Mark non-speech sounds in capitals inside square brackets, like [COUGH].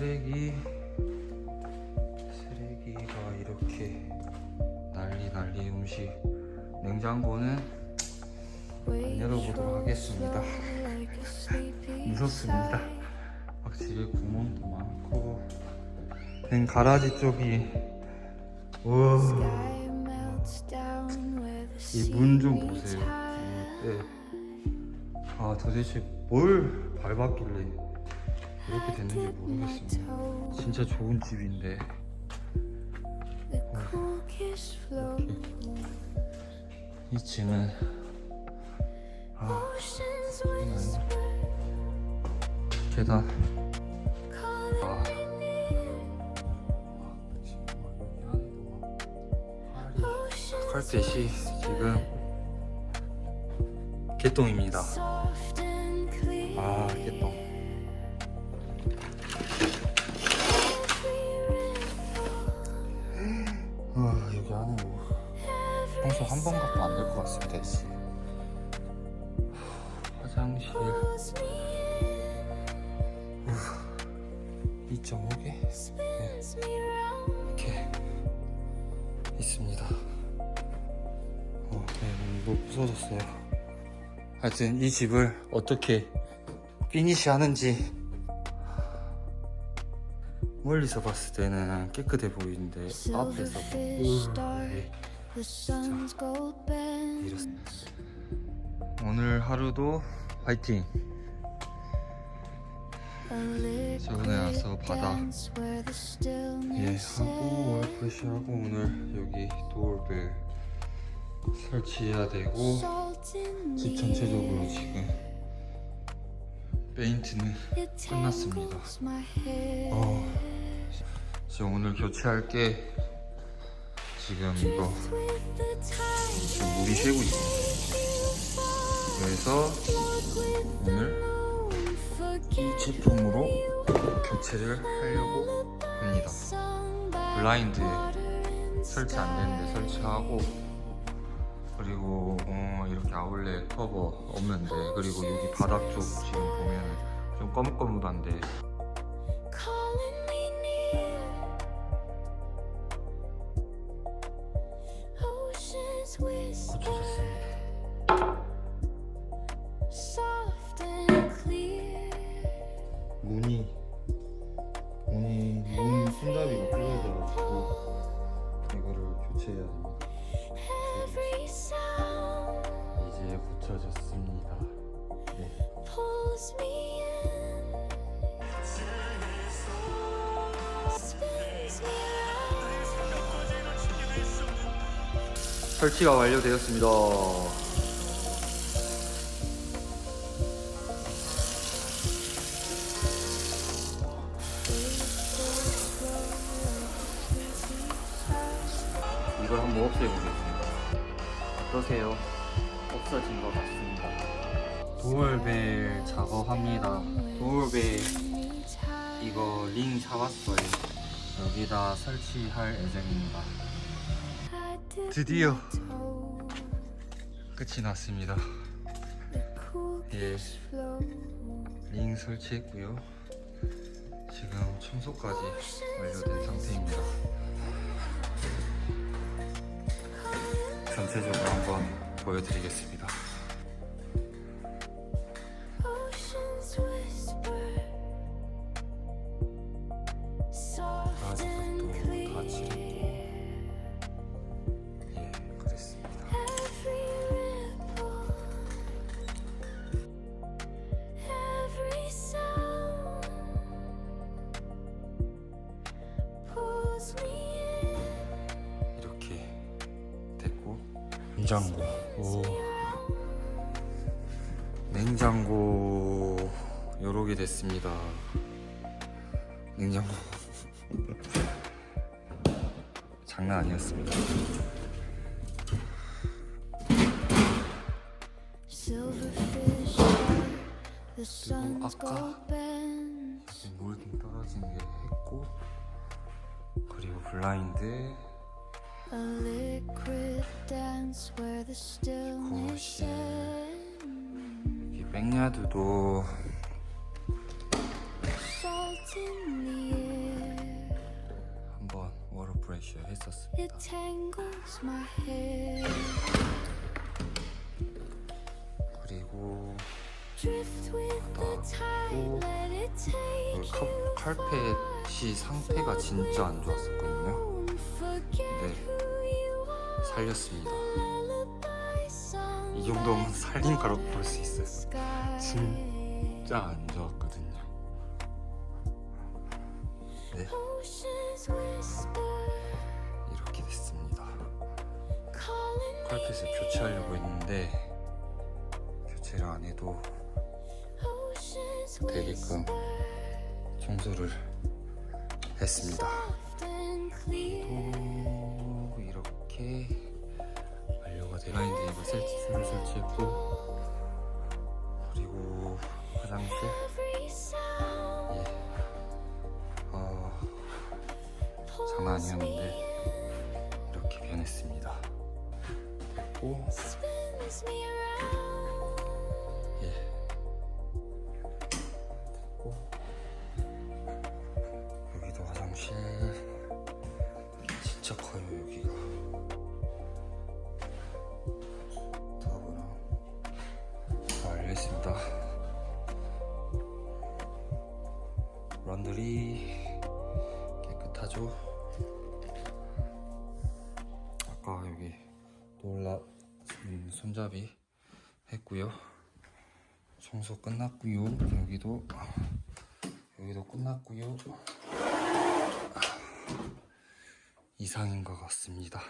쓰레기 쓰레기가 이렇게 난리 난리 음식. 냉장고는 안 열어보도록 하겠습니다. 무섭습니다. 확실히 구멍도 많고. 된 가라지 쪽이 우와. 이 문 좀 보세요. 네. 아 도대체 뭘 밟았길래 이렇게 됐는지 모르겠습니다. 진짜 좋은 집인데. 이렇게 2층은 아 계단 아. 칼펫이 지금 개똥입니다. 아 개똥 한 번 갖고 안 될 것 같습니다 씨. 화장실. 2.5개? 네. 이렇게 있습니다. 어, 네, 이거 부서졌어요. 하여튼 이 집을 어떻게 피니시 하는지. 멀리서 봤을 때는 깨끗해 보이는데 앞에서 네. 오늘 하루도 화이팅. 저번에 와서 바다 예 하고 월프시 하고 오늘 여기 도어벨 설치해야 되고 집 전체적으로 지금 페인트는 끝났습니다. 어, 지금 오늘 교체할 게 지금 이거 지금 물이 새고 있습니다. 그래서 오늘 이 제품으로 교체를 하려고 합니다. 블라인드 설치 안 되는데 설치하고 그리고 어, 이렇게 아울렛 커버 없는데 그리고 여기 바닥 쪽 지금 보면 좀 거뭇거뭇한데 문이 문이 문 손잡이가 부러져가지고 이거를 교체해야 됩니다. 이제 고쳐졌습니다. 네. 설치가 완료되었습니다 이걸 한번 없애보겠습니다. 어떠세요? 없어진 것 같습니다. 도어벨 작업합니다. 도어벨 이거 링 잡았어요. 여기다 설치할 예정입니다. 드디어 끝이 났습니다. 예, 링 설치했고요. 지금 청소까지 완료된 상태입니다 전체적으로 한번 보여드리겠습니다 냉장고. 오. 냉장고 요렇게 됐습니다. 냉장고. [LAUGHS] 장난 아니었습니다. 그리고 아까 물좀 떨어지는 게 했고 그리고 블라인드 이 백야드도 Salt in the 프레셔 했었습니다. It tangles my hair. 그리고 Drift with the tide. 오. Let it 그 take you 카, 칼펫이 상태가 진짜 안 좋았었거든요. 살렸습니다. 이 정도면 살린 거라고 볼 수 있어요. 진짜 안 좋았거든요. 네. 이렇게 됐습니다. 칼펫을 교체하려고 했는데 교체를 안 해도 되게끔 청소를 했습니다. 또 이렇게 완료가 되가인데 이거 셀프를 설치했고 그리고 화장실 sound 예. 어, 장난 아니었는데 이렇게 변했습니다. 그리고 놀라 음, 손잡이 했고요. 청소 끝났고요. 여기도 여기도 끝났고요. 이상인 것 같습니다